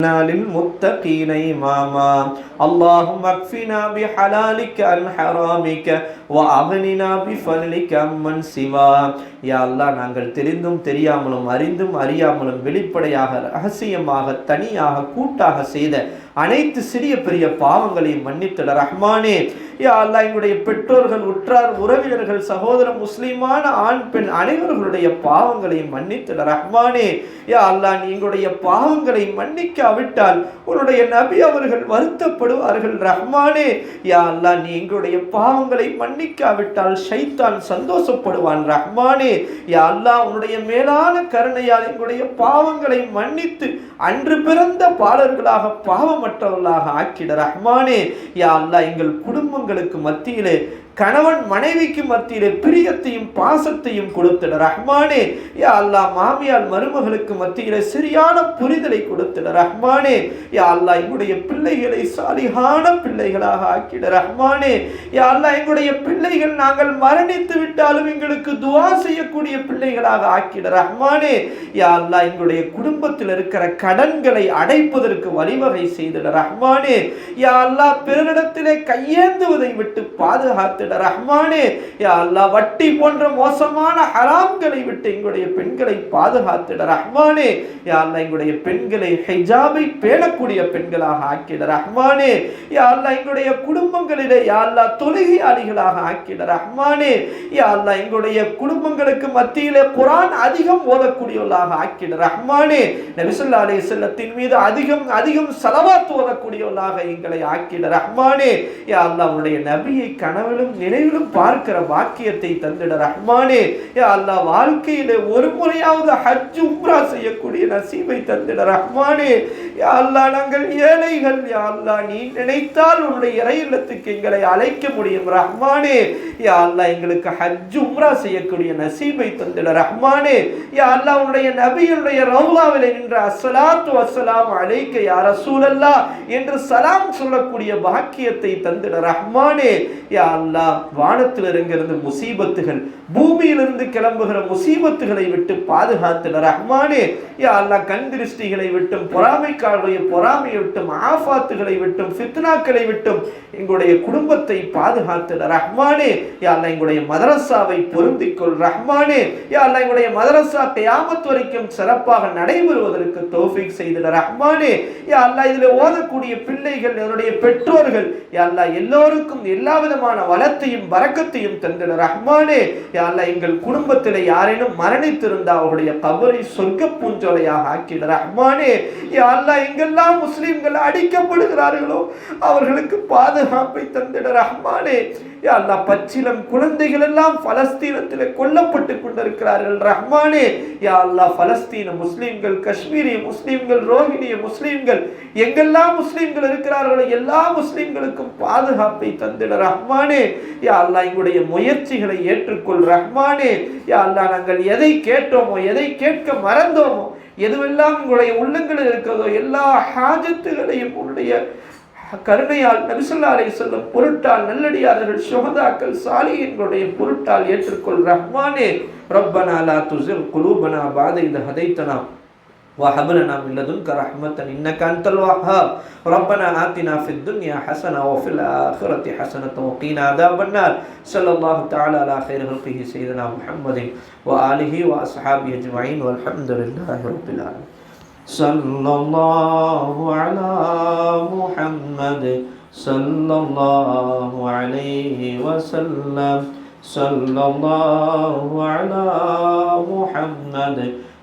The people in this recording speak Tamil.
للمتقين إماما اللهم اكفنا بحلالك عن حرامك وأغننا بفضلك عمن سوى யா அல்லாஹ் நாங்கள் தெரிந்தும் தெரியாமலும் அறிந்தும் அறியாமலும் வெளிப்படையாக ரகசியமாக தனியாக கூட்டாக செய்த அனைத்து சிறிய பெரிய பாவங்களையும் மன்னித்தல ரஹ்மானே. யா அல்லாஹ் எங்களுடைய பெற்றோர்கள் உற்றார் உறவினர்கள் சகோதர முஸ்லீமான ஆண் பெண் அனைவர்களுடைய பாவங்களையும் மன்னித்தல ரஹ்மானே. யா அல்லாஹ் நீ எங்களுடைய பாவங்களை மன்னிக்காவிட்டால் உன்னுடைய நபி அவர்கள் வருத்தப்படுவார்கள் ரஹ்மானே. யா அல்லாஹ் நீ எங்களுடைய பாவங்களை மன்னிக்காவிட்டால் ஷைத்தான் சந்தோஷப்படுவான் ரஹ்மானே. யா அல்லாஹ் உன்னுடைய மேலான கருணையால் எங்களுடைய பாவங்களை மன்னித்து அன்று பிறந்த பாலர்களாக பாவமற்றவர்களாக ஆக்கிட ரஹ்மானே. யா அல்லா எங்கள் குடும்பங்களுக்கு மத்தியிலே கணவன் மனைவிக்கு மத்தியிலே பிரியத்தையும் பாசத்தையும் கொடுத்திட ரஹ்மானே யா அல்லாஹ் மாமியால் மருமகளுக்கு மத்தியிலே சரியான புரிதலை கொடுத்திட ரஹ்மானே யா அல்லாஹ் எங்களுடைய பிள்ளைகளை சாலிகான பிள்ளைகளாக ஆக்கிட. ரஹ்மானே யா அல்லாஹ் எங்களுடைய பிள்ளைகள் நாங்கள் மரணித்து விட்டாலும் எங்களுக்கு துவா செய்யக்கூடிய பிள்ளைகளாக ஆக்கிட. ரஹ்மானே யா அல்லாஹ் எங்களுடைய குடும்பத்தில் இருக்கிற கடன்களை அடைப்பதற்கு வழிவகை செய்திட ரஹ்மானே யா அல்லாஹ் பிறரிடத்திலே கையேந்துவதை விட்டு பாதுகாத்து பாதுகாத்திட ரஹ்மானே அல்லாஹ் வட்டி போன்ற மோசமான ஹராம்களை விட்டு எங்களுடைய பெண்களை பாதுகாத்திட ரஹ்மானே யா அல்லாஹ் எங்களுடைய பெண்களை ஹிஜாபை பேணக்கூடிய பெண்களாக ஆக்கிட ரஹ்மானே யா அல்லாஹ் எங்களுடைய குடும்பங்களிலே யா அல்லாஹ் தொழுகையாளிகளாக ஆக்கிட ரஹ்மானே யா அல்லாஹ் எங்களுடைய குடும்பங்களுக்கு மத்தியிலே குரான் அதிகம் ஓதக்கூடியவர்களாக ஆக்கிட ரஹ்மானே நபிசுல்லா அலைஹி செல்லத்தின் மீது அதிகம் அதிகம் செலவாத்து ஓதக்கூடியவர்களாக எங்களை ஆக்கிட ரஹ்மானே யா அல்லாஹ் உன்னுடைய நபியை கனவிலும் நினைவிலும் பார்க்கிற வாக்கியத்தை தந்திட ரஹ்மானே. யா அல்லாஹ் ஒரு முறையாவது ஹஜ் உம்ரா செய்யக்கூடிய நசீமை தந்திட ரஹ்மானே. யா நாங்கள் ஏழைகள். யா அல்லாஹ் நீ நினைத்தால் உன்னுடைய இறை இல்லத்துக்கு எங்களை அழைக்க முடியும் ரஹ்மானே. யா அல்லா எங்களுக்கு ஹஜ் உம்ரா செய்யக்கூடிய நசீமை தந்திட ரஹ்மானே. யா அல்லாஹ் உன்னுடைய நபியுடைய ரவுலாவில் நின்ற அசலாத்து வஸ்ஸலாம் அழைக்க யார சூழல்லா என்று சலாம் சொல்லக்கூடிய பாக்கியத்தை தந்திட ரஹ்மானே. யா அல்லாஹ் வானத்தில் முசீபத்துகள் பூமியிலிருந்து கிளம்புகிற முசீபத்துகளை விட்டு பாதுகாத்துல ரஹ்மானே யா அல்லா கண் திருஷ்டிகளை விட்டும் பொறாமைக்காரருடைய பொறாமையை விட்டும் ஆஃபாத்துகளை விட்டும் ஃபித்னாக்களை விட்டும் எங்களுடைய குடும்பத்தை பாதுகாத்துல ரஹ்மானே யா அல்லா எங்களுடைய மதரசாவை பொருந்திக்கொள். ரஹ்மானே யா அல்லாஹ் எங்களுடைய மதரசா கியாமத் வரைக்கும் சிறப்பாக நடைபெறுவதற்கு தோஃபிக் செய்திட ரஹ்மானே யா அல்லாஹ் இதில் ஓதக்கூடிய பிள்ளைகள் என்னுடைய பெற்றோர்கள் யா அல்லாஹ் எல்லோருக்கும் எல்லா விதமான வளத்தையும் வரக்கத்தையும் தந்திட ரஹ்மானே. யா எங்கள் குடும்பத்தில் யாரேனும் மரணித்திருந்தா அவருடைய கபரை சொர்க்க பூஞ்சோலையாக ஆக்கிட ரஹ்மானே. யா எங்கெல்லாம் முஸ்லீம்கள் அடிக்கப்படுகிறார்களோ அவர்களுக்கு பாதுகாப்பை தந்திட ரஹ்மானே. யா பச்சிலம் குழந்தைகள் எல்லாம் பலஸ்தீனத்தில் கொல்லப்பட்டு கொண்டிருக்கிறார்கள் ரஹ்மானே. யா அல்லா பலஸ்தீன முஸ்லீம்கள் காஷ்மீரிய முஸ்லீம்கள் ரோஹிணிய முஸ்லீம்கள் எங்கெல்லாம் முஸ்லீம்கள் இருக்கிறார்களோ எல்லா முஸ்லீம்களுக்கும் பாதுகாப்பை தந்திட ரஹ்மானே. யா அல்லா எங்களுடைய முயற்சிகளை ஏற்றுக்கொள் ரஹ்மானே. யா அல்லா நாங்கள் எதை கேட்டோமோ எதை கேட்க மறந்தோமோ எதுவெல்லாம் உங்களுடைய உள்ளங்களில் இருக்கிறதோ எல்லா ஹாஜத்துகளையும் உங்களுடைய கருணையால் நபிசல்லா அலை செல்லும் பொருட்டால் நல்லடியார்கள் சுகதாக்கள் சாலியின்களுடைய பொருட்டால் ஏற்றுக்கொள் ரஹ்மானே. ரப்பனா லா துசில் குலூபனா பாதை இது ஹதைத்தனா. وهب لنا من لدنك رحمة إنك أنت الوهاب. ربنا آتنا في الدنيا حسنة وفي الآخرة حسنة وقنا عذاب النار. صلى الله تعالى على خير خلقه سيدنا محمد وآله وأصحابه أجمعين والحمد لله رب العالمين. صلى الله على محمد صلى الله عليه وسلم. صلى الله على محمد